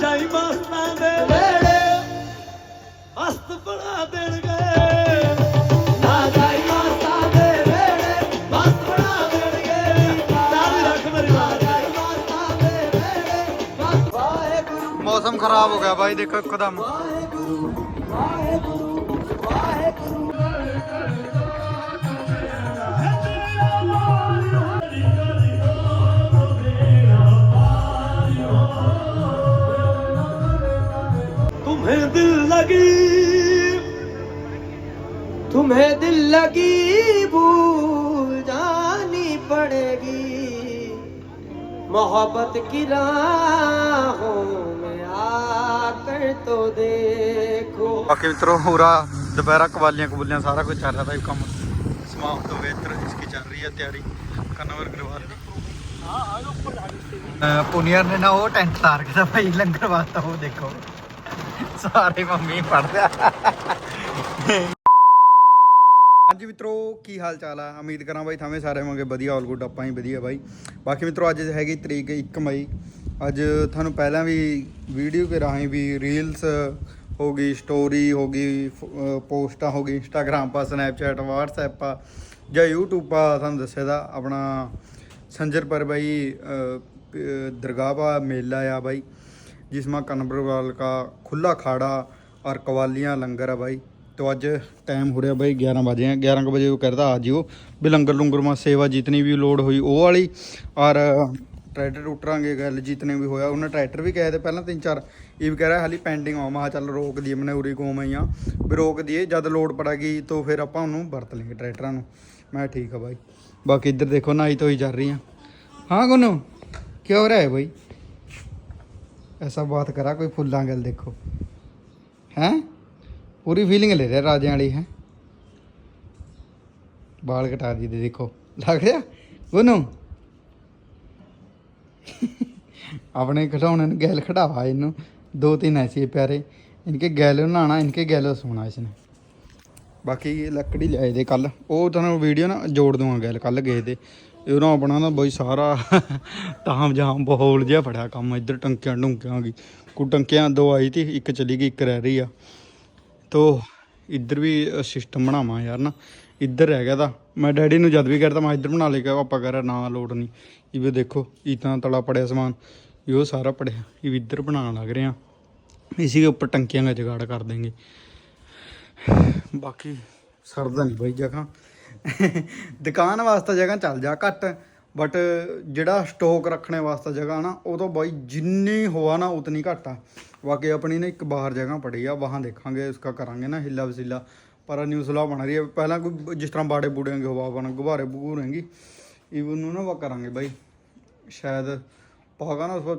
ਜਾਈ ਮਸਤਾਂ ਦੇ ਵੇੜੇ ਮਸਤ ਬਣਾ ਦੇਣਗੇ। ਮੌਸਮ ਖਰਾਬ ਹੋ ਗਿਆ ਬਾਈ ਦੇਖੋ ਇੱਕਦਮ। लगी तुम्हें दिल लगी भूल जानी पड़ेगी मोहब्बत की राहों में आकर तो देखो बाकी मित्रों पूरा दोपहर कवालियाँ कबूलियाँ सारा कुछ चल रहा था काम समाप्त हो गया इधर इसकी चल रही है तैयारी कन्वर ग्रवाल पुनियर ने ना वो टेंट तार के था भाई लंगर वास्ता वो देखो ਸਾਰੇ ਮੰਮੀ ਪੜਦੇ ਹਾਂਜੀ ਮਿੱਤਰੋ, ਕੀ ਹਾਲ ਚਾਲ ਆ? ਉਮੀਦ ਕਰਾਂ ਬਾਈ ਥਾਵੇਂ ਸਾਰੇ ਮੰਗੇ ਵਧੀਆ ਆਲ ਗੁੱਡ ਆਪਾਂ ਹੀ ਵਧੀਆ ਬਾਈ। ਬਾਕੀ ਮਿੱਤਰੋ, ਅੱਜ ਹੈਗੀ ਤਰੀਕ 1 ਮਈ। ਅੱਜ ਤੁਹਾਨੂੰ ਪਹਿਲਾਂ ਵੀ ਵੀਡੀਓ ਕੇ ਰਾਹੀਂ ਵੀ ਰੀਲਸ ਹੋ ਗਈ ਸਟੋਰੀ ਹੋ ਗਈ ਪੋਸਟਾਂ ਹੋ ਗਈ ਇੰਸਟਾਗ੍ਰਾਮ ਪਾ ਸਨੈਪਚੈਟ WhatsApp ਪਾ, ਜਾਂ YouTube ਪਾ, ਤੁਹਾਨੂੰ ਦੱਸਿਆ ਦਾ ਆਪਣਾ ਸੰਜਰ ਪਰ ਬਾਈ ਦਰਗਾਹ ਪਾ, ਮੇਲਾ ਆ ਬਾਈ। जिसमें कनबरवाल का खुला खाड़ा और कवालियाँ लंगर है भाई तो आज टाइम हो रहा भाई 11 बजे हैं 11 के बजे वो कहता आ जियो भी लंगर लुंगर में सेवा जितनी भी लोड हुई वो वाली और ट्रैक्टर ਟੁੱਟਾਂਗੇ ਗੱਲ ਜਿਤਨੇ ਵੀ ਹੋਇਆ ਉਹਨਾਂ ਟਰੈਕਟਰ ਵੀ ਕਹੇ ਤੇ ਪਹਿਲਾਂ ਤਿੰਨ ਚਾਰ ਇਹ ਵੀ ਕਹਿ ਰਿਹਾ ਹਾਲੀ ਪੈਂਡਿੰਗ ਆ ਮੈਂ ਕਿਹਾ ਚੱਲ ਰੋਕ ਦਈਏ ਮਨੇ ਉਰੀ ਕੋਮ ਆਈਆਂ ਵੀ ਰੋਕ ਦਈਏ ਜਦ ਲੋਡ ਪੜਾਗੀ ਤਾਂ ਫਿਰ ਆਪਾਂ ਉਹਨੂੰ ਵਰਤ ਲਵਾਂਗੇ ਟਰੈਕਟਰਾਂ ਨੂੰ ਮੈਂ ਕਿਹਾ ਠੀਕ ਆ ਬਾਈ ਬਾਕੀ ਇੱਧਰ ਦੇਖੋ ਨਾਈ ਧੋਈ ਚੱਲ ਰਹੀ ਆ ਹਾਂ ਗੁੰਨੂ ਕੀ ਹੋ ਰਿਹਾ ਹੈ ਬਾਈ ਐਸਾ ਬਾਤ ਕਰਾ, ਕੋਈ ਫੁੱਲਾਂ ਗੱਲ ਦੇਖੋ। ਹੈ? ਪੂਰੀ ਫੀਲਿੰਗ ਲੈ ਰਿਹਾ ਰਾਜਿਆਂ ਵਾਲੀ, ਹੈ? ਬਾਲ ਕਟਾ ਦੀ ਦੇ ਦੇਖੋ। ਲੱਗ ਰਿਹਾ? ਗੁਨੂ? ਆਪਣੇ ਖਿਡੌਣੇ ਨੂੰ ਗੈਲ ਖੜਾਵਾ ਇਹਨੂੰ। ਦੋ ਤਿੰਨ ਐਸੀ ਪਿਆਰੇ। ਇਨਕੇ ਗੈਲ ਨਹਾਣਾ ਇਨਕੇ ਗੈਲ ਸੋਣਾ ਇਸਨੇ। ਬਾਕੀ ਲੱਕੜੀ ਲਿਆਏ ਦੇ ਕੱਲ ਉਹ ਤੁਹਾਨੂੰ ਵੀਡੀਓ ਨਾ ਜੋੜ ਦੂੰਗਾ ਗੈਲ ਕੱਲ ਗਏ ਦੇ। ਇਹ ਆਪਣਾ ਨਾ ਬਈ ਸਾਰਾ ਤਾਮ ਜਾਮ ਬਹੌਲ ਜਿਹਾ ਫੜਿਆ ਕੰਮ, ਇੱਧਰ ਟੰਕਿਆਂ ਟੁੰਕਿਆਂ ਗਈ। ਕੋ ਟੰਕਿਆਂ ਦੋ ਆਈ ਤੀ, ਇੱਕ ਚਲੀ ਗਈ, ਇੱਕ ਰਹਿ ਰਹੀ ਆ। ਤੋ ਇੱਧਰ ਵੀ ਸਿਸਟਮ ਬਣਾਵਾਂ ਯਾਰ ਨਾ। ਇੱਧਰ ਰਹਿ ਗਿਆ ਤਾਂ ਮੈਂ ਡੈਡੀ ਨੂੰ ਜਦ ਵੀ ਕਰਦਾ ਮੈਂ ਇੱਧਰ ਬਣਾ ਲੈ ਕੇ ਪਾਪਾ ਕਹ ਰਿਹਾ ਨਾ ਲੋੜ ਨਹੀਂ ਇਹ ਵੀ ਦੇਖੋ ਇਤਾਂ ਤਲਾ ਪੜਿਆ ਸਮਾਨ ਇਹ ਉਹ ਸਾਰਾ ਪੜਿਆ। ਇਹ ਵੀ ਇੱਧਰ ਬਣਾਉਣ ਲੱਗ ਰਹੇ ਆ। ਇਸੀ ਦੇ ਉੱਪਰ ਟੰਕੀਆਂ ਦਾ ਜਗਾੜ ਕਰ ਦੇਂਗੇ ਬਾਕੀ ਸਰਦਾ ਨਹੀਂ ਬਾਈ ਜਗ੍ਹਾ। ਦੁਕਾਨ ਵਾਸਤੇ ਜਗ੍ਹਾ ਚੱਲ ਜਾ ਘੱਟ ਬਟ ਜਿਹੜਾ ਸਟੋਕ ਰੱਖਣੇ ਵਾਸਤੇ ਜਗ੍ਹਾ ਨਾ ਉਹ ਤੋਂ ਬਾਈ ਜਿੰਨੀ ਹੋਆ ਨਾ ਉਤਨੀ ਘੱਟ ਆ। ਵਾਕਈ ਆਪਣੀ ਨੇ ਇੱਕ ਬਾਹਰ ਜਗ੍ਹਾ ਪੜੀ ਆ ਵਾਹਾਂ ਦੇਖਾਂਗੇ ਉਸਕਾ ਕਰਾਂਗੇ ਨਾ ਹਿੱਲਾ ਵਸੀਲਾ। ਪਰ ਨਿਊਜ਼ਲਾ ਬਣ ਰਹੀ ਹੈ ਪਹਿਲਾਂ ਕੋਈ ਜਿਸ ਤਰ੍ਹਾਂ ਬਾੜੇ ਬੂੜੇਂਗੇ ਹਵਾ ਬਣ, ਗੁਬਾਰੇ ਬੂੜੇਂਗੇ ਇਵਨ ਨੂੰ ਨਾ ਵਾ ਕਰਾਂਗੇ ਬਾਈ। ਸ਼ਾਇਦ ਪਾਗਾ ਨਾ ਉਸ ਪਰ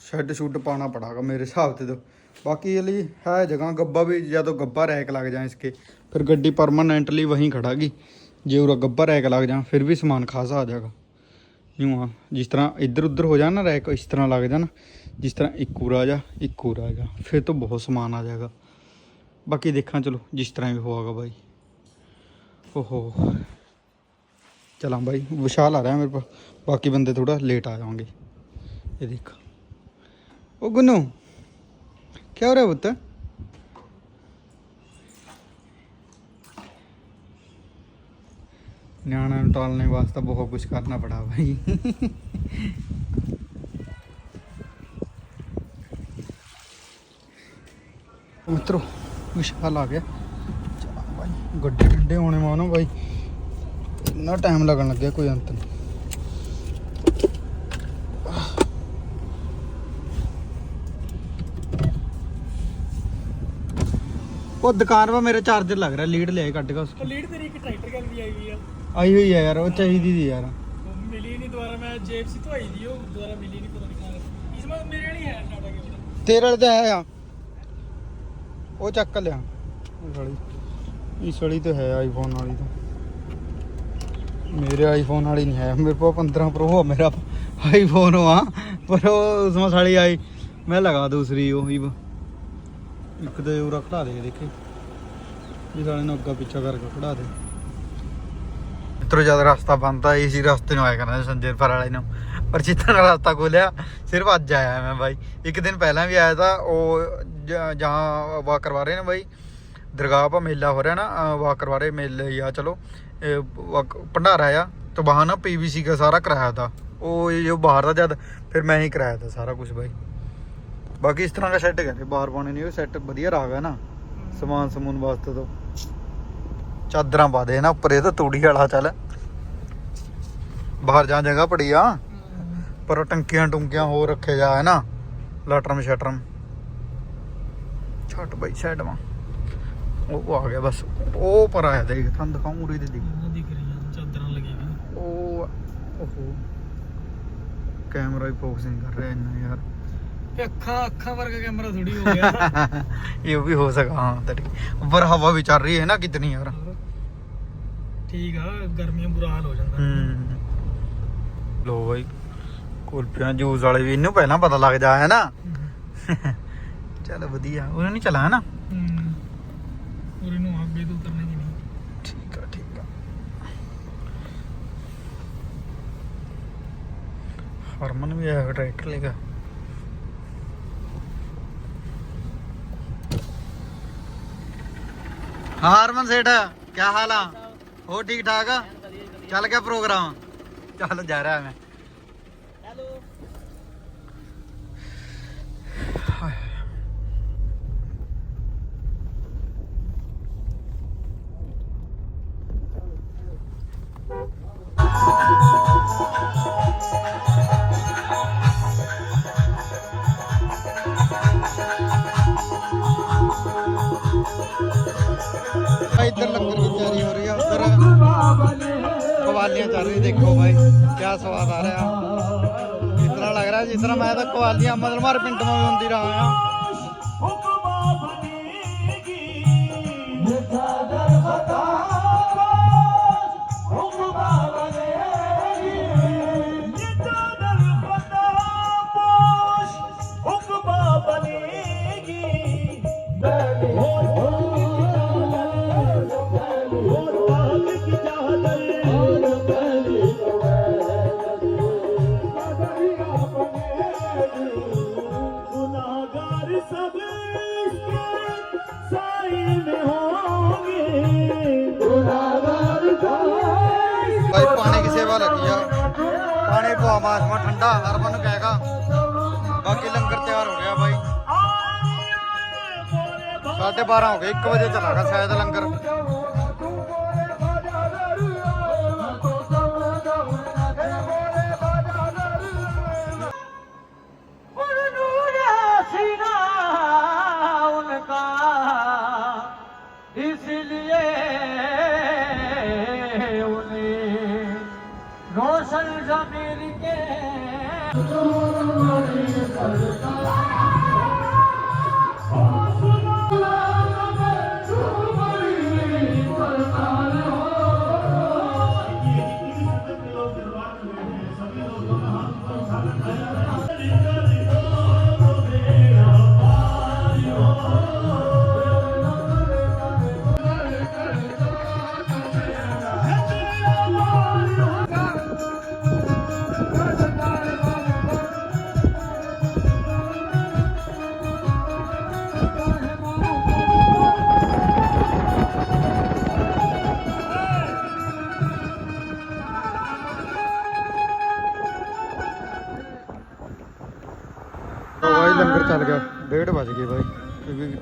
ਸ਼ੈੱਡ ਸ਼ੂਟ ਪਾਣਾ ਪੜਾਗਾ ਮੇਰੇ ਹਿਸਾਬ ਤੇ ਤਾਂ। ਬਾਕੀ ਇਹ ਲਈ ਹੈ ਜਗ੍ਹਾ, ਗੱਬਾ ਵੀ ਜਦੋਂ ਗੱਬਾ ਰੈਕ ਲੱਗ ਜਾਏ ਇਸਕੇ ਫਿਰ ਗੱਡੀ ਪਰਮਾਨੈਂਟਲੀ ਵਹੀਂ ਖੜਾਗੀ। ਜੇ ਉਰਾ ਗੱਬਾ ਰੈਕ ਲੱਗ ਜਾ ਫਿਰ ਵੀ ਸਮਾਨ ਖਾਸਾ ਆ ਜਾਗਾ ਯੂੰ ਆ, ਜਿਸ ਤਰ੍ਹਾਂ ਇੱਧਰ ਉੱਧਰ ਹੋ ਜਾਣਾ ਰੈਕ, ਇਸ ਤਰ੍ਹਾਂ ਲੱਗ ਜਾਣਾ। ਜਿਸ ਤਰ੍ਹਾਂ ਇੱਕ ਉਰਾ ਜਾ, ਇੱਕ ਉਰਾ ਜਾ, ਫਿਰ ਤੋਂ ਬਹੁਤ ਸਮਾਨ ਆ ਜਾਗਾ ਬਾਕੀ ਦੇਖਾਂ, ਚਲੋ, ਜਿਸ ਤਰ੍ਹਾਂ ਵੀ ਹੋਊਗਾ ਬਾਈ। ਓਹੋ। ਚਲਾਂ ਬਾਈ, ਵਿਸ਼ਾਲ ਆ ਰਿਹਾ ਮੇਰੇ ਕੋਲ। ਬਾਕੀ ਬੰਦੇ ਥੋੜਾ ਲੇਟ ਆ ਜਾਵਾਂਗੇ ਇਹ ਦੇਖ। ਉਹ ਗੁੰਨੂ ਕੀ ਹੋ ਰਿਹਾ ਪੁੱਤ? ਨਿਆਣਿਆਂ ਨੂੰ ਟਾਲਣੇ ਵਾਸਤੇ ਬਹੁਤ ਕੁਝ ਕਰਨਾ ਪੜਾ ਭਾਈ ਮਿੱਤਰੋ, ਵਿਸ਼ਾਲ ਆ ਗਿਆ। ਚਲਾ ਭਾਈ ਗੱਡੇ ਠੰਡੇ ਹੋਣੇ ਮਾਨੋ ਭਾਈ ਇੰਨਾ ਟਾਈਮ ਲੱਗਣ ਲੱਗਿਆ ਕੋਈ ਅੰਤ ਨਹੀਂ। ਉਹ ਦੁਕਾਨ 'ਤੇ ਮੇਰਾ ਚਾਰਜਰ ਲੱਗ ਰਿਹਾ, ਲੀਡ ਲਿਆ ਕੱਢ ਕੇ ਉਸकी ਲੀਡ ਤੇਰੀ ਇੱਕ ਟਰੈਕਟਰ ਗੱਲ ਵੀ ਆਈ ਹੋਈ ਆ। ਆਈ ਹੋਈ ਆ ਯਾਰ ਉਹ ਚਾਹੀਦੀ ਦੀ ਯਾਰ। वो मिली नहीं दोबारा मैं जेब से तो आई थी वो दोबारा मिली नहीं पता नहीं कहाँ रखी। इसमें मेरे नहीं है टाटा के वाला। ਤੇਰੇ ਵਾਲੇ ਤਾਂ ਹੈ ਆ। ਉਹ ਚੱਕ ਲਿਆ। ਇਸ ਵਾਲੀ। ਇਸ ਵਾਲੀ ਤਾਂ ਹੈ ਆਈਫੋਨ ਵਾਲੀ ਤਾਂ। ਮੇਰੇ ਆਈਫੋਨ ਵਾਲੀ ਨਹੀਂ ਹੈ। ਮੇਰੇ ਕੋਲ 15 ਪ੍ਰੋ ਆ ਮੇਰਾ ਆਈਫੋਨ ਆ। ਪਰ ਉਹ ਉਸ ਵਾਲੀ ਆਈ। ਮੈਂ ਲਗਾ ਦੂਸਰੀ ਉਹ ਹੀ ਇੱਕ ਤੇ ਉਹ ਖੜਾ ਦੇ ਦੇਖੇ। ਇਸ ਵਾਲੇ ਨੂੰ ਅੱਗਾ ਪਿੱਛਾ ਕਰਕੇ ਖੜਾ ਦੇ। ਮਿੱਤਰੋ ਜਦ ਰਸਤਾ ਬੰਦਾ ਇਸੀ ਰਸਤੇ ਨੂੰ ਆਇਆ ਕਰਨਾ ਸੰਜੇ ਫਰ ਵਾਲੇ ਨੂੰ। ਪਰ ਜਿੱਦਾਂ ਦਾ ਰਸਤਾ ਖੋਲਿਆ ਸਿਰਫ ਅੱਜ ਆਇਆ ਮੈਂ ਬਾਈ। ਇੱਕ ਦਿਨ ਪਹਿਲਾਂ ਵੀ ਆਇਆ ਤਾਂ ਉਹ ਜਹਾਂ ਵਾਕ ਕਰਵਾ ਰਹੇ ਨੇ ਬਾਈ। ਦਰਗਾਹ ਪਾ ਮੇਲਾ ਹੋ ਰਿਹਾ ਨਾ ਵਾਕ ਕਰਵਾ ਰਹੇ ਮੇਲੇ ਆ ਚਲੋ। ਭੰਡਾਰਾ ਆ ਤੋ ਬਾਹਰ ਨਾ ਪੀਵੀਸੀ ਦਾ ਸਾਰਾ ਕਰਾਇਆ ਤਾਂ। ਉਹ ਜੋ ਬਾਹਰ ਦਾ ਜਦ ਫਿਰ ਮੈਂ ਹੀ ਕਰਾਇਆ ਤਾਂ ਸਾਰਾ ਕੁਝ ਬਾਈ। ਬਾਕੀ ਇਸ ਤਰ੍ਹਾਂ ਦਾ ਸੈੱਟ ਕਹਿੰਦੇ ਬਾਹਰ ਪਾਉਣੇ ਨਹੀਂ ਉਹ ਸੈੱਟ ਵਧੀਆ ਰਾਗ ਹੈ ਨਾ। ਸਮਾਨ ਸਮੂਨ ਵਾਸਤੇ ਤੋਂ। ਚਾਦਰਾਂ ਪਾ ਦੇ ਨਾ ਉੱਪਰ ਇਹ ਤਾਂ ਤੂੜੀ ਵਾਲਾ ਚੱਲ। ਬਾਹਰ ਜਾਂ ਜਗ੍ਹਾ ਪੜੀ ਆ ਪਰ ਟੰਕੀਆਂ ਟੁੰਕੀਆਂ ਹੋਰ ਰੱਖੇ ਜਾ ਹੈ ਨਾ। ਲਾਟਰਮ ਸ਼ਟਰਮ। ਛੱਟ ਬਈ ਸਾਈਡ ਮਾ ਉਹ ਆ ਗਿਆ ਬਸ। ਉਹ ਪਰ ਆਇਆ ਦੇਖ ਤੁਹਾਨੂੰ ਦਿਖਾਉਂ ਉਰੇ ਦੇ ਦੇਖ। ਚਾਦਰਾਂ ਉਹ ਓਹੋ। ਕੈਮਰਾ ਹੀ ਫੋਕਸਿੰਗ ਕਰ ਰਿਹਾ ਇੰਨਾ ਯਾਰ। ਅੱਖਾਂ ਅੱਖਾਂ ਵਰਗਾ ਕੈਮਰਾ ਥੋੜੀ ਹੋ ਗਿਆ। ਇਹ ਵੀ ਹੋ ਸਕਾ ਹਾਂ ਤੇਰੀ। ਉੱਪਰ ਹਵਾ ਵੀ ਚੱਲ ਰਹੀ ਹੈ ਨਾ ਕਿਤਨੀ ਯਾਰ। ਠੀਕ ਆ ਗਰਮੀਆਂ ਬੁਰਾ ਹਾਲ ਹੋ ਜਾਂਦਾ। ਹੂੰ। ਲੋ ਬਾਈ ਕੁਲਪੀਆਂ ਜੂਸ ਵਾਲੇ ਵੀ ਇਹਨੂੰ ਪਹਿਲਾਂ ਪਤਾ ਲੱਗ ਜਾ ਹੈ। ਨਾ ਚੱਲ ਵਧੀਆ ਉਹਨੇ ਨਹੀਂ ਚਲਾ ਹੈ ਨਾ ਹੂੰ। ਔਰ ਇਹਨੂੰ ਅੱਗੇ ਤੋਂ ਉਤਰਨੇ ਦੀ ਨਹੀਂ। ਠੀਕ ਆ ਠੀਕ ਆ। ਹਰਮਨ ਵੀ ਆਇਆ ਟਰੈਕਟਰ ਲੈ ਕੇ। ਹਾਂ ਹਰਮਨ ਸੇਠ ਕੀ ਹਾਲ ਆ ਹੋ ਠੀਕ ਠਾਕ ਆ? ਚੱਲ ਗਿਆ ਪ੍ਰੋਗਰਾਮ। ਚੱਲ ਜਾ ਰਿਹਾ ਮੈਂ। ਇੱਧਰ ਲੰਗਰ ਦੀ ਤਿਆਰੀ ਹੋ ਰਹੀ ਆ ਉੱਧਰ ਕਵਾਲੀਆਂ ਚੱਲ ਰਹੀ ਦੇਖੋ ਭਾਈ ਕੀ ਸਵਾਦ ਆ ਰਿਹਾ। ਇਤਨਾ ਲੱਗ ਰਿਹਾ ਜਿਸ ਤਰ੍ਹਾਂ ਮੈਂ ਤਾਂ ਕਵਾਲੀਆਂ ਮਤਲਬ ਮਾਰ ਪਿੰਡ में ਹੁੰਦੀ ਰਹਾ 12:30 ਹੋ ਗਏ 1 ਵਜੇ ਚਲਾਗਾ ਸ਼ਾਇਦ ਲੰਗਰ।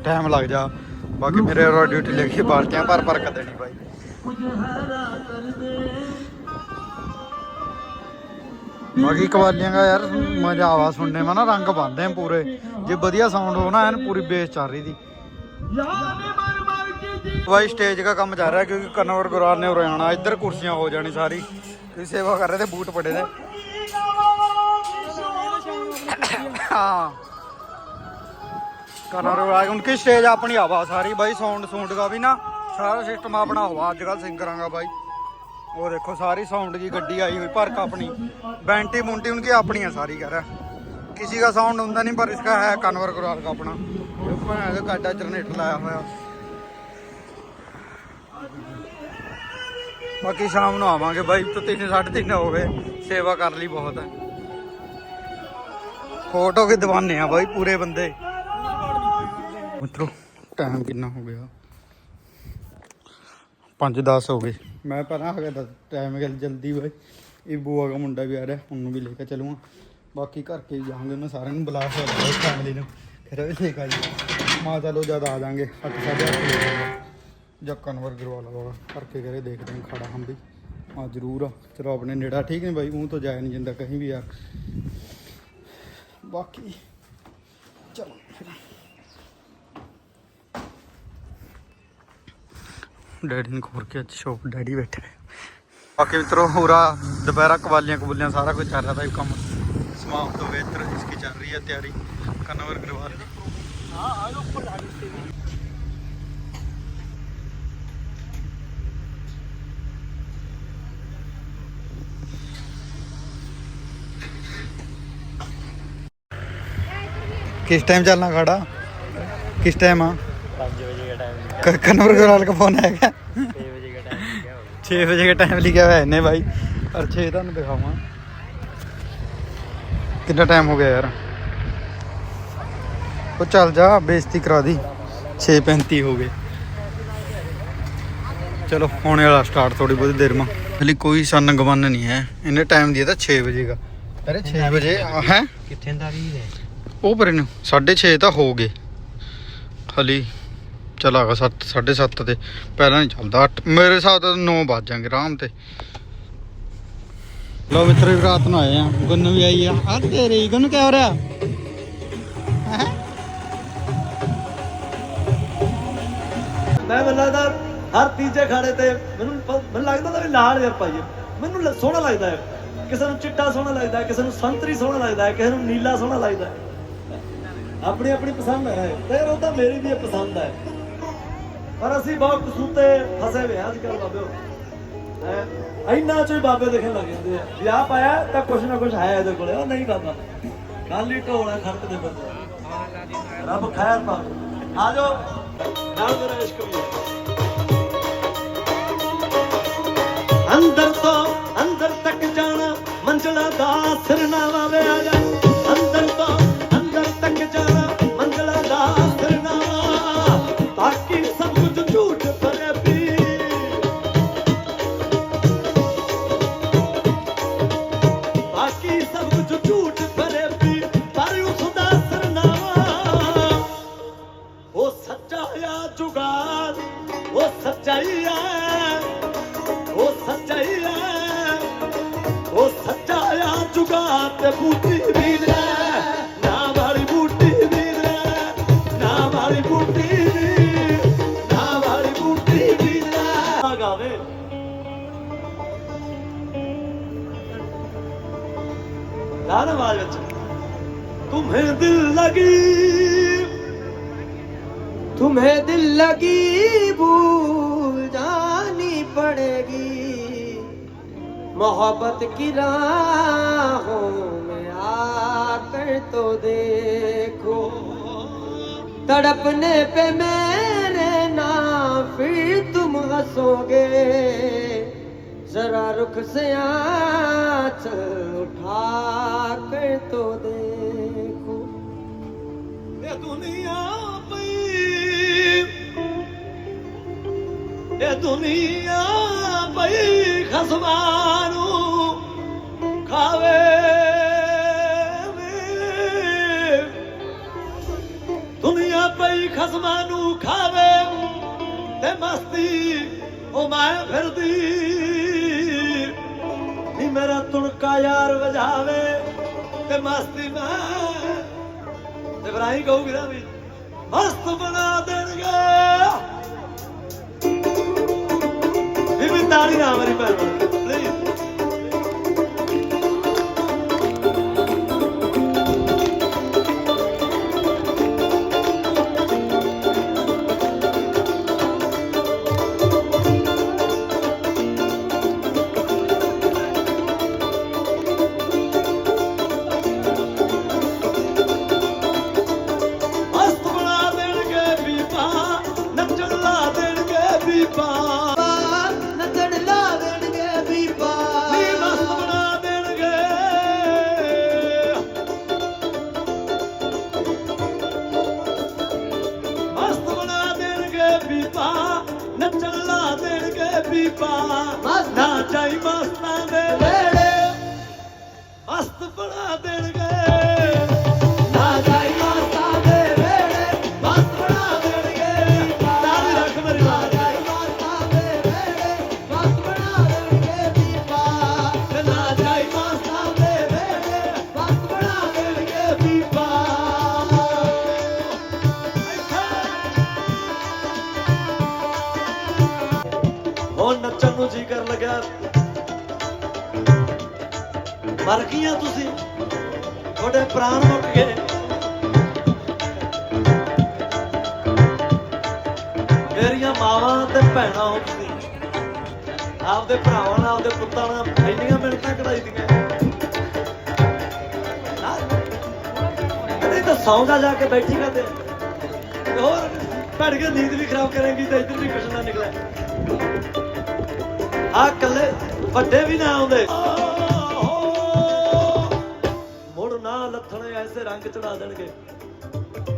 ਟਾਈਮ ਲੱਗ ਜਾ। ਬਾਕੀ ਮੇਰੇ ਰੋ ਡਿਊਟੀ ਲੱਗੀ ਬਾਲਟੀਆਂ ਭਰ ਭਰ ਕੇ ਦੇਣੀ ਬਾਈ। ਬਾਕੀ ਕਵਾਲੀਆਂ ਦਾ ਯਾਰ ਮਜ਼ਾ ਆਵਾ ਸੁਣਨੇ ਮਾ ਨਾ, ਰੰਗ ਬੰਦੇ ਆ ਪੂਰੇ। ਜੇ ਵਧੀਆ ਸਾਊਂਡ ਹੋ ਨਾ, ਐਨ ਪੂਰੀ ਬੇਸ ਚੱਲ ਰਹੀ ਦੀ। ਬਾਈ ਸਟੇਜ ਦਾ ਕੰਮ ਚੱਲ ਰਿਹਾ ਕਿਉਂਕਿ ਕਨਵਰ ਗੁਰਾਰ ਨੇ ਉਰੇ ਆਣਾ ਇੱਧਰ ਕੁਰਸੀਆਂ ਹੋ ਜਾਣੀ ਸਾਰੀ। ਕਿ ਸੇਵਾ ਕਰ ਰਹੇ ਤੇ ਬੂਟ ਪੜੇ ਦੇ। ਹਾਂ। हाँ कन्वर गुरार उनकी स्टेज अपनी हवा सारी भाई साउंड सूंड का भी ना सारा सिस्टम अपना हुआ अजकल सिंगरां का भाई वो देखो सारी साउंड की गड्डी आई हुई पर का अपनी बैंटी मुंटी उनकी अपनी है सारी कह रहा किसी का साउंड होता नहीं पर इसका है कन्वर गुरार का अपना ऊपर गाडा जनरेटर लाया हुआ ਬਾਕੀ ਸ਼ਾਮ ਨੂੰ ਆਵਾਂਗੇ ਬਾਈ ਤੋਂ 3 3:30 ਹੋ ਗਏ ਸੇਵਾ ਕਰ ਲਈ ਬਹੁਤ ਹੈ ਫੋਟੋ ਵੀ ਦਿਵਾਨੇ ਆ ਬਾਈ ਪੂਰੇ ਬੰਦੇ ਮਿੱਤਰੋ ਟਾਈਮ ਕਿੰਨਾ ਹੋ ਗਿਆ? 5:10 ਹੋ ਗਏ। ਮੈਂ ਪਹਿਲਾਂ ਆ ਗਿਆ ਟਾਈਮ ਗੱਲ ਜਲਦੀ ਬਾਈ। ਇਹ ਬੂਆ ਦਾ ਮੁੰਡਾ ਵੀ ਆ ਰਿਹਾ, ਉਹਨੂੰ ਵੀ ਲੈ ਕੇ ਚੱਲੂਗਾ ਬਾਕੀ ਘਰ ਕੇ ਜਾਵਾਂਗੇ ਉਹਨਾਂ ਸਾਰਿਆਂ ਨੂੰ ਬੁਲਾ ਕੇ ਫੈਮਿਲੀ ਨੂੰ। ਫਿਰ ਵੀ ਲੈ ਕੇ ਆਈ ਮਾਂ ਚਲੋ ਜਦ ਆ ਜਾਾਂਗੇ 8:30 ਜਾਂ ਕਨਵਰ ਕਰਵਾ ਲਵਾਂਗਾ ਕਰਕੇ ਕਰੇ, ਦੇਖਦੇ ਹਾਂ ਖਾੜਾ ਹਮ ਵੀ ਆ ਜ਼ਰੂਰ ਆ, ਚਲੋ ਆਪਣੇ ਨੇੜਾ ਠੀਕ ਨਹੀਂ ਬਾਈ ਉਹ ਤੋਂ ਜਾਇਆ ਨਹੀਂ ਜਾਂਦਾ ਕहीं ਵੀ ਯਾਰ ਬਾਕੀ, ਚਲੋ ਫਿਰ। डैडी ने खोल के शॉप डैडी बैठे बाकी मित्रों पूरा दोपहर ਹੋਰਾ ਦੁਪਹਿਰਾ सारा कुछ चल रहा था कम समाप्त हो इसकी चल रही है तैयारी कनवर अग्रवाल किस टाइम चलना खड़ा किस टाइम आ 5 ਵਜੇ ਦਾ ਟਾਈਮ ਕੱਕਾ ਨੰਬਰ ਕੋਲ ਦਾ ਫੋਨ 6 ਵਜੇ ਦਾ ਟਾਈਮ ਲਿਖਿਆ ਹੋਇਆ 6 ਵਜੇ ਦਾ ਟਾਈਮ ਲਿਖਿਆ ਹੋਇਆ ਇਹਨੇ ਬਾਈ। ਔਰ 6 ਤੁਹਾਨੂੰ ਦਿਖਾਵਾਂ। ਕਿੰਨਾ ਟਾਈਮ ਹੋ ਗਿਆ ਯਾਰ? ਉਹ ਚੱਲ ਜਾ ਬੇਇੱਜ਼ਤੀ ਕਰਾ ਦੀ। 6:35 ਹੋ ਗਏ। ਚਲੋ ਹੋਣੇ ਵਾਲਾ ਸਟਾਰਟ ਥੋੜੀ ਬਹੁਤੀ ਦੇਰ ਮਾ। ਹਲੇ ਕੋਈ ਸਨ ਗਵਨ ਨਹੀਂ ਹੈ। ਇਹਨੇ ਟਾਈਮ ਦਿੱਤਾ 6 ਵਜੇ ਦਾ। ਅਰੇ 6 ਵਜੇ ਹੈ? ਕਿੱਥੇ ਦਾ ਵੀ ਹੈ ਉਹ ਪਰੇ ਨੂੰ 6:30 ਤਾਂ ਹੋ ਗਏ। ਹਲੀ ਚਲਾਗਾ 7 7:30 ਤੇ, ਪਹਿਲਾਂ ਨਹੀਂ ਚੱਲਦਾ ਅੱਠ- ਮੇਰੇ ਹਿਸਾਬ ਨਾਲ 9 ਵੱਜ ਜਾਣਗੇ ਆਰਾਮ ਤੇ। ਲੋ ਮਿੱਤਰ ਵੀ ਰਾਤ ਨੂੰ ਆਏ ਆ, ਗੁੰਨ ਵੀ ਆਈ ਆ। ਆ ਤੇਰੀ, ਗੁੰਨ ਕਿਆ ਹੋ ਰਿਹਾ? ਮੈਂ ਮੈਨੂੰ ਹਰ ਤੀਜੇ ਖਾੜੇ ਤੇ ਮੈਨੂੰ ਮੈਨੂੰ ਲੱਗਦਾ ਤਾਂ ਵੀ ਲਾਲ ਯਾਰ ਪਾਈਏ ਮੈਨੂੰ ਸੋਹਣਾ ਲੱਗਦਾ ਹੈ। ਕਿਸੇ ਨੂੰ ਚਿੱਟਾ ਸੋਹਣਾ ਲੱਗਦਾ ਹੈ, ਕਿਸੇ ਨੂੰ ਸੰਤਰੀ ਸੋਹਣਾ ਲੱਗਦਾ ਹੈ, ਕਿਸੇ ਨੂੰ ਨੀਲਾ ਸੋਹਣਾ ਲੱਗਦਾ ਹੈ। ਆਪਣੀ ਆਪਣੀ ਪਸੰਦ ਹੈ। ਤੇ ਉਹ ਤਾਂ ਮੇਰੀ ਵੀ ਪਸੰਦ ਹੈ। ਪਰ ਅਸੀਂ ਬਹੁਤ ਕਸੂਤੇ ਫਸੇ ਹੋਏ ਆ ਅੱਜ ਕੱਲ ਬਾਬਿਓ ਇੰਨਾ ਚੋਂ ਬਾਬੇ ਦੇਖਣ ਲੱਗ ਜਾਂਦੇ ਆ। ਵਿਆਹ ਪਾਇਆ ਤਾਂ ਕੁਛ ਨਾ ਕੁਛ ਹੈ ਇਹਦੇ ਕੋਲੇ, ਉਹ ਨਹੀਂ ਬਾਬਾ ਖਾਲੀ ਢੋਲਾ ਖੜਕ ਦੇ ਬੰਦੇ ਰੱਬ ਖੈਰ ਪਾਵੇ। ਆ ਜਾਓ। ਨਾਲ ਮੇਰਾ ਇਸ਼ਕ ਵੀ ਅੰਦਰ ਤੋਂ ਅੰਦਰ ਤੱਕ ਜਾਣਾ, ਮੰਜ਼ਲਾ ਦਾ ਸਿਰਨਾਵਾ ਵੇ ਆ ਜਾ तुम्हें दिल लगी। तुम्हें दिल लगी, भूल जानी पड़ेगी। मोहब्बत की राहों में आकर तो देखो। तड़पने पे मैंने ना फिर तुम हंसोगे। जरा रुख से आंचल उठा कर तो देखो ਇਹ ਦੁਨੀਆ ਪਈ ਇਹ ਦੁਨੀਆ ਪਈ ਖਸਮਾਂ ਨੂੰ ਖਾਵੇ ਵੇ। ਦੁਨੀਆ ਪਈ ਖਸਮਾਂ ਨੂੰ ਖਾਵੇ ਤੇ ਮਸਤੀ ਉਹ ਮੈਂ ਫਿਰਦੀ ਨੀ ਮੇਰਾ ਤੁਣਕਾ ਯਾਰ ਵਜਾਵੇ ਤੇ ਮਸਤੀ ਮੈਂ ਤੇ ਫਿਰ ਕਹੂਗੀ ਨਾ ਵੀ ਮਸਤ ਬਣਾ ਦੇਣਗੇ। ਵੀ ਵੀ ਤਾੜੀ ਨਾ ਮੇਰੀ ਭੈਣ ਮਰ ਤੁਸੀਂ? ਤੁਹਾਡੇ ਪ੍ਰਾਣ ਮੁੱਕ ਗਏ। ਮੇਰੀਆਂ ਮਾਵਾਂ ਤੇ ਭੈਣਾਂ ਹੋ ਤੁਸੀਂ। ਆਪਦੇ ਭਰਾਵਾਂ ਨਾਲ ਆਪਦੇ ਪੁੱਤਾਂ ਨਾਲ ਇੰਨੀਆਂ ਮਿੰਟਾਂ ਕਢਾਈ ਦੀਆਂ। ਨਹੀਂ ਤਾਂ ਸੌਂ ਜਾ ਕੇ ਬੈਠੀ ਤੇ। ਹੋਰ ਭੜ ਕੇ ਨੀਂਦ ਵੀ ਖਰਾਬ ਕਰੇਗੀ ਤੇ ਇੱਧਰ ਵੀ ਕੁਛ ਨਾ ਨਿਕਲੇ। ਆ ਕੱਲੇ ਵੱਡੇ ਵੀ ਨਾ ਆਉਂਦੇ। ਰੰਗ ਚੜਾ ਦੇਣਗੇ।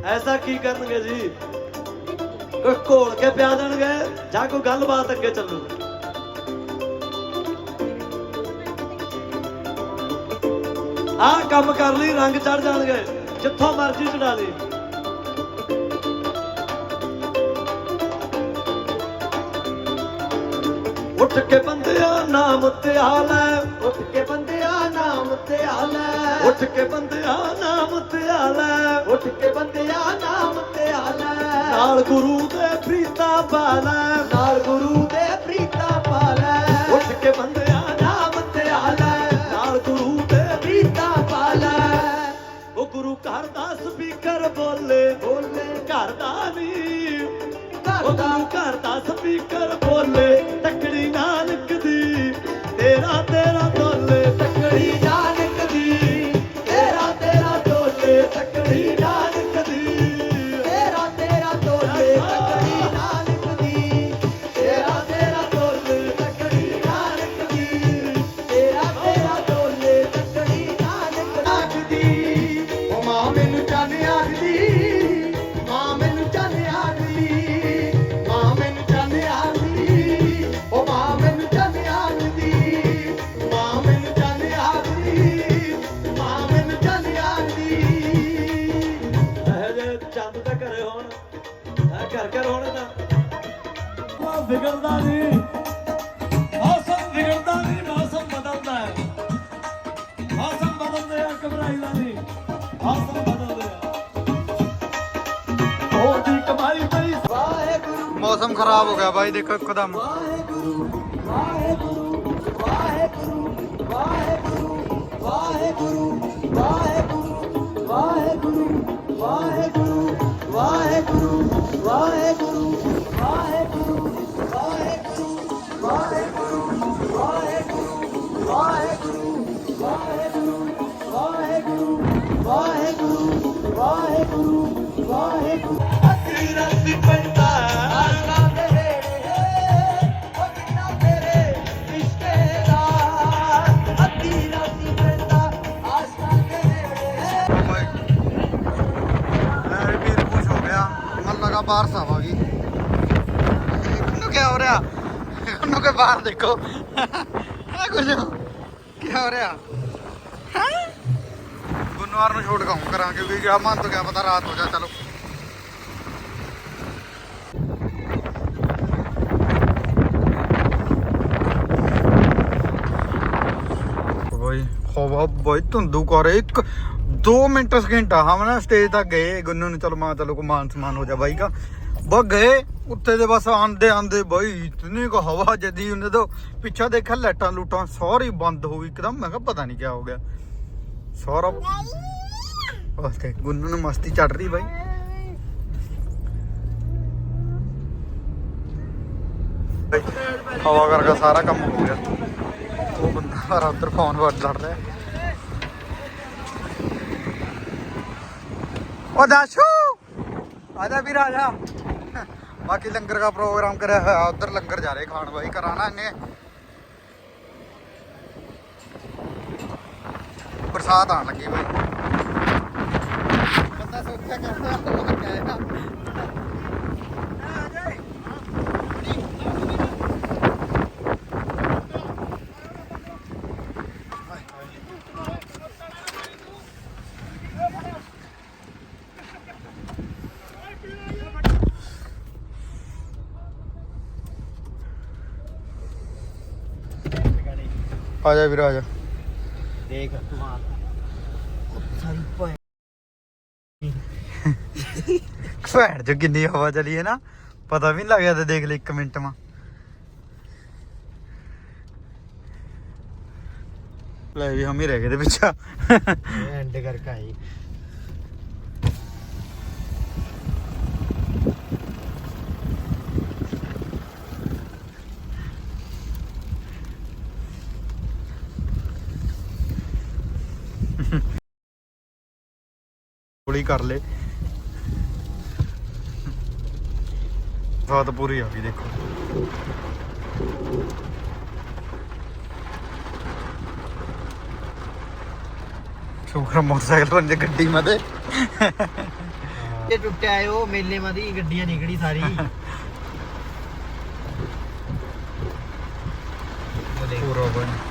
ਐਸਾ ਕੀ ਕਰਨਗੇ ਜੀ? ਕੋਈ ਘੋਲ ਕੇ ਪਿਆ ਦੇਣਗੇ ਜਾਂ ਕੋਈ ਗੱਲਬਾਤ ਅੱਗੇ ਚੱਲੂ? ਆਹ ਕੰਮ ਕਰ ਲਈ, ਰੰਗ ਚੜ ਜਾਣਗੇ। ਜਿੱਥੋਂ ਮਰਜ਼ੀ ਚੜਾ ਲਈ। ਉੱਠ ਕੇ ਬੰਦਿਆ ਨਾਮ ਤੇ ਆਲੇ ਉੱਠ ਕੇ ਬੰਦਿਆ ਨਾਮ ਤੇ ਆਲੇ ਉੱਠ ਕੇ ਬੰਦਿਆ ਨਾਮ ਤੇ ਆਲੇ ਉੱਠ ਕੇ ਬੰਦਿਆ ਨਾਮ ਤੇ ਆਲੇ ਨਾਲ ਗੁਰੂ ਦੇ ਪ੍ਰੀਤਾ ਪਾਲੇ। ਨਾਲ ਗੁਰੂ ਦੇ ਪ੍ਰੀਤਾ ਪਾਲੇ। ਉੱਠ ਕੇ ਬੰਦਿਆ ਨਾਮ ਤੇ ਆਲੇ ਨਾਲ ਗੁਰੂ ਦੇ ਪ੍ਰੀਤਾ ਪਾਲੇ। ਉਹ ਗੁਰੂ ਘਰ ਦਾ ਸਪੀਕਰ ਬੋਲੇ। ਬੋਲੇ। ਘਰ ਦਾ ਨਹੀਂ। ਉਹ ਗੁਰੂ ਘਰ ਦਾ ਸਪੀਕਰ ਬੋਲੇ। ਤਕੜੀ ਨਾਨਕ ਦੀ ਤੇਰਾ ਤੇਰਾ ਗਿਆ ਬਾਈ ਦੇਖੋ ਇੱਕਦਮ ਵਾਹਿਗੁਰੂ ਵਾਹਿਗੁਰੂ ਵਾਹਿਗੁਰੂ ਵਾਹਿਗੁਰੂ ਵਾਹਿਗੁਰੂ ਵਾਹਿਗੁਰੂ ਵਾਹਿਗੁਰੂ ਵਾਹਿਗੁਰੂ ਵਾਹਿਗੁਰੂ ਵਾਹਿਗੁਰੂ ਵਾਹਿਗੁਰੂ ਵਾਹਿਗੁਰੂ ਵਾਹਿਗੁਰੂ ਵਾਹਿਗੁਰੂ ਵਾਹਿਗੁਰੂ ਮਨ ਲਗਾ ਬਾਰਿਸ਼ ਆਵਾਗੀ ਨੂੰ ਕੀ ਹੋ ਰਿਹਾ ਨੂੰ ਕੇ ਬਾਹਰ ਦੇਖੋ ਆ ਕੁਝ ਕੀ ਹੋ ਰਿਹਾ ਹੈ ਗੁਨਵਾਰ ਨੂੰ ਛੋੜ ਕਾਉਂ ਕਰਾਂ ਕਿਉਂਕਿ ਗਿਆ ਮਨ ਤੋਂ ਕਿਆ ਪਤਾ ਰਾਤ ਹੋ ਜਾ ਚਲੋ ਬਈ ਹਵਾ ਬਈ ਧੁੰਦੂ ਕਰੇ ਇੱਕ 2 ਮਿੰਟ ਸਕਿੰਟ ਆ ਹਮ ਨਾ ਸਟੇਜ ਤੱਕ ਗਏ ਗੁੰਨੂ ਨੂੰ ਚਲ ਮਾਂ, ਚਲੋ ਕੋ ਮਾਨ ਸਮਾਨ ਹੋ ਜਾ ਬਾਈ ਕਾ। ਬਸ ਗਏ ਉੱਤੇ ਦੇ ਬਸ ਆਂਦੇ ਆਂਦੇ ਬਈ, ਇਤਨੀ ਕੋ ਹਵਾ ਜਦੀ ਉਹਨੇ ਤੋਂ ਪਿੱਛਾ ਦੇਖਿਆ ਲੈਟਾਂ ਲੂਟਾਂ ਸਾਰੀ ਬੰਦ ਹੋ ਗਈ ਇੱਕਦਮ, ਮੈਂ ਕਿਹਾ ਪਤਾ ਨਹੀਂ ਕੀ ਹੋ ਗਿਆ। ਸਾਰਾ ਬਸ ਗੁੰਨੂ ਨੂੰ ਮਸਤੀ ਚੜ ਰਹੀ ਬਾਈ। ਹਵਾ ਕਰਕੇ ਸਾਰਾ ਕੰਮ ਹੋ ਗਿਆ। ਉਹ ਬੰਦਾ ਸਾਰਾ ਉੱਧਰ ਫੋਨ ਵੱਲ ਲੜ ਰਿਹਾ। ਉਹ ਦਾਸ਼ੂ! ਆਜਾ ਵੀਰ ਆਜਾ ਬਾਕੀ ਲੰਗਰ ਦਾ ਪ੍ਰੋਗਰਾਮ ਕਰਿਆ ਹੋਇਆ, ਉਧਰ ਲੰਗਰ ਜਾ ਰਹੇ ਖਾਣ ਬਾਈ ਕਰਾਣਾ ਇਹਨੇ। ਬਰਸਾਤ ਆਣ ਲੱਗੀ ਬਾਈ। ਬੰਦਾ ਸੋਚਿਆ ਕਰਦਾ ਉਹ ਲੱਗਿਆ ਆ ਆ ਜਾ ਵੀਰ ਆ ਜਾ ਦੇਖ ਕਮਾਲ ਸਾਰੀ ਭੈਣ ਭੈਣ ਜੋ ਕਿੰਨੀ ਹਵਾ ਚਲੀ ਹੈ ਨਾ ਪਤਾ ਵੀ ਨਹੀਂ ਲੱਗਿਆ ਤੇ ਦੇਖ ਲੈ 1 ਮਿੰਟ ਮਾ ਲੈ ਵੀ ਹਮ ਹੀ ਰਹਿ ਗਏ ਦੇ ਪਿੱਛਾ ਐਂਡ ਕਰਕੇ ਆਈ ਗੋਲੀ ਕਰ ਲੈ। ਰਾਤ ਪੂਰੀ ਆ ਗਈ ਦੇਖੋ। ਸ਼ੁਕਰ ਮੋਟਰਸਾਈਕਲ ਬੰਦੇ ਗੱਡੀ ਮਦੇ ਇਹ ਟੁੱਟਿਆ ਉਹ ਮੇਲੇ ਮਦੀ ਗੱਡੀਆਂ ਨਿਕੜੀ ਸਾਰੀ। ਉਹ ਦੇਖ ਪੂਰਾ ਬਣ।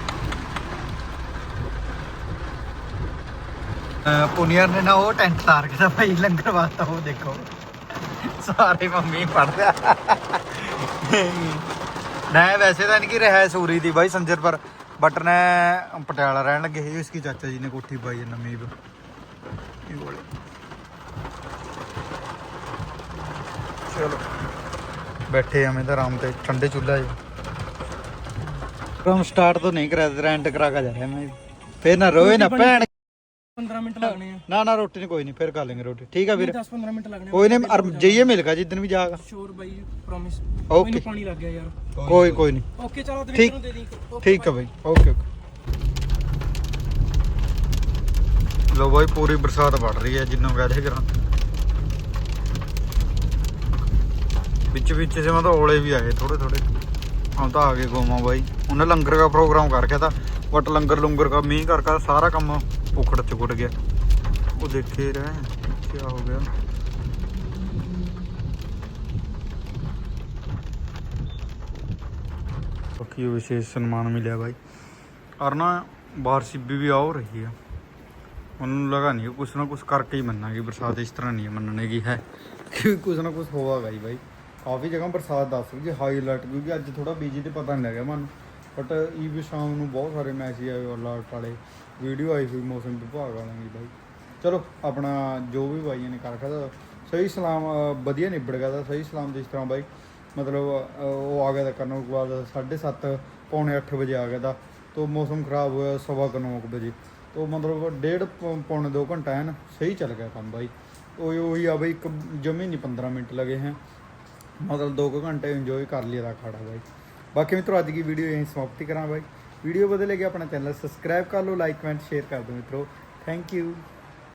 ਪੁਨੀਅਰ ਨੇ ਨਾ ਉਹ ਟੈਂਟ ਤਾਰ ਕੇ ਤਾਂ ਭਾਈ ਲੰਗਰ ਵਾਸਤਾ ਉਹ ਦੇਖੋ ਸਾਰੇ ਮੰਮੀ ਪੜਦੇ ਨਾ ਵੈਸੇ ਤਾਂ ਇਨਕੀ ਰਹਿ ਸੂਰੀ ਦੀ ਬਾਈ ਸੰਜਰ ਪਰ ਬਟ ਨੇ ਪਟਿਆਲਾ ਰਹਿਣ ਲੱਗੇ ਸੀ ਇਸकी ਚਾਚਾ ਜੀ ਨੇ ਕੋਠੀ ਪਾਈ ਹੈ ਨਵੀਂ ਇਹ ਵਾਲੀ ਚਲੋ ਬੈਠੇ ਆ ਮੈਂ ਤਾਂ ਆਰਾਮ ਤੇ ਠੰਡੇ ਚੁੱਲ੍ਹਾ 'ਚ ਕੰਮ ਸਟਾਰਟ ਤੋਂ ਨਹੀਂ ਕਰਾਇਆ ਤੇ ਰੈਂਟ ਕਰਾ ਕੇ ਜਾ ਰਿਹਾ ਮੈਂ ਫੇਰ ਨਾ ਰੋਏ ਨਾ ਭੈਣ 15 ਮਿੰਟ ਲੱਗਣੇ ਆ। ਨਾ ਨਾ ਰੋਟੀ ਨਹੀਂ ਕੋਈ ਨਹੀਂ ਫੇਰ ਖਾ ਲੈਂਗੇ ਰੋਟੀ। ਠੀਕ ਆ ਵੀਰ। 10 15 ਮਿੰਟ ਲੱਗਣੇ ਕੋਈ ਨਹੀਂ ਅਰ ਜਈਏ ਮਿਲਗਾ ਜਿੱਦਨ ਵੀ ਜਾਗਾ ਸ਼ੋਰ ਬਾਈ ਪ੍ਰੋਮਿਸ. ਮੈਨੂੰ ਪਾਣੀ ਲੱਗ ਗਿਆ ਯਾਰ। ਕੋਈ ਕੋਈ ਨਹੀਂ। ਓਕੇ ਚਲੋ ਤੇ। ਨੂੰ ਦੇ ਦੀ। ਠੀਕ ਆ ਬਾਈ। ਓਕੇ ਓਕੇ ਲੋ ਬਾਈ ਪੂਰੀ ਬਰਸਾਤ ਪੜ ਰਹੀ ਹੈ ਜਿੰਨਾ ਕਹਦੇ ਕਰਾਂ ਵਿੱਚ ਵਿੱਚ ਜਿਵੇਂ ਤਾਂ ਓਲੇ ਵੀ ਆਏ ਥੋੜੇ ਥੋੜੇ ਹੁਣ ਤਾਂ ਆ ਗਏ ਗੋਮਾ ਬਾਈ। ਉਹਨੇ ਲੰਗਰ ਦਾ ਪ੍ਰੋਗਰਾਮ ਕਰ ਤਾਂ ਬਟ ਲੰਗਰ ਲੰਗਰ ਦਾ ਮੀਂਹ ਕਰਕੇ ਸਾਰਾ ਕੰਮ ਉਖੜ ਚੁਕੜ ਗਿਆ। ਉਹ ਦੇਖੇ ਰਹਿ ਕੀ ਹੋ ਗਿਆ। ਪੱਕੀ ਵਿਸ਼ੇਸ਼ ਸਨਮਾਨ ਮਿਲਿਆ ਬਾਈ। ਔਰ ਨਾ ਬਾਰਿਸ਼ ਵੀ ਆਉ ਰਹੀ ਹੈ ਉਹਨੂੰ ਲਗਾ ਨਹੀਂ ਕੁਛ ਨਾ ਕੁਛ ਕਰਕੇ ਹੀ ਮੰਨਾਂਗੇ। ਬਰਸਾਤ ਇਸ ਤਰ੍ਹਾਂ ਨਹੀਂ ਮੰਨਣੇ ਕੀ ਹੈ। ਕਿ ਕੁਛ ਨਾ ਕੁਛ ਹੋਵਾਗਾ ਹੀ ਬਾਈ। ਕਾਫੀ ਜਗ੍ਹਾ ਬਰਸਾਤ ਦੱਸ ਰਹੀ ਹਾਈ ਅਲਰਟ ਕਿਉਂਕਿ ਅੱਜ ਥੋੜਾ ਬੀਜੀ ਤੇ ਪਤਾ ਨਹੀਂ ਲੱਗਿਆ ਮਨ ਬਟ ਈ ਵੀ ਸ਼ਾਮ ਨੂੰ ਬਹੁਤ ਸਾਰੇ ਮੈਸੇਜ ਆਏ ਅਲਰਟ ਵਾਲੇ। ਵੀਡੀਓ ਆਈ ਹੋਈ ਮੌਸਮ ਵਿਭਾਗ ਵਾਲਿਆਂ ਦੀ ਬਾਈ। ਚਲੋ, ਆਪਣਾ ਜੋ ਵੀ ਬਾਈਆਂ ਨੇ ਕਰ ਖਦਾ ਸਹੀ ਸਲਾਮ ਵਧੀਆ ਨਿਬੜ ਗਿਆ ਤਾਂ, ਸਹੀ ਸਲਾਮ ਜਿਸ ਤਰ੍ਹਾਂ ਬਾਈ। ਮਤਲਬ ਉਹ ਆ ਗਿਆ ਦਾ ਕਰਨ ਤੋਂ ਬਾਅਦ 7:30 ਪੌਣੇ 8 ਵਜੇ ਆ ਗਿਆ ਤਾਂ। ਤੋ ਮੌਸਮ ਖਰਾਬ ਹੋਇਆ ਸਵਾ ਕੁ ਨੌ ਕੁ ਵਜੇ। ਤੋ ਮਤਲਬ ਡੇਢ ਪੌਣੇ 2 ਘੰਟਾ ਐਨ ਸਹੀ ਚੱਲ ਗਿਆ ਕੰਮ ਬਾਈ। ਉਹ, ਉਹੀ ਆ ਬਾਈ, ਇੱਕ ਜਮੀ ਨਹੀਂ 15 ਮਿੰਟ ਲਗੇ ਹੈ। ਮਤਲਬ 2 ਘੰਟੇ ਇੰਜੋਏ ਕਰ ਲਿਆ ਦਾ ਖਾੜਾ ਬਾਈ। ਬਾਕੀ ਮਿੱਤਰੋ, ਅੱਜ ਦੀ ਵੀਡੀਓ ਯਹੀਂ ਸਮਾਪਤੀ ਕਰਾਂ ਬਾਈ। ਵੀਡੀਓ ਬਦਲੇ ਗਿਆ ਆਪਣਾ ਚੈਨਲ ਸਬਸਕ੍ਰਾਈਬ ਕਰ ਲਓ ਲਾਈਕ ਕਮੈਂਟ ਸ਼ੇਅਰ ਕਰ ਦਿਓ ਮਿੱਤਰੋ। Thank you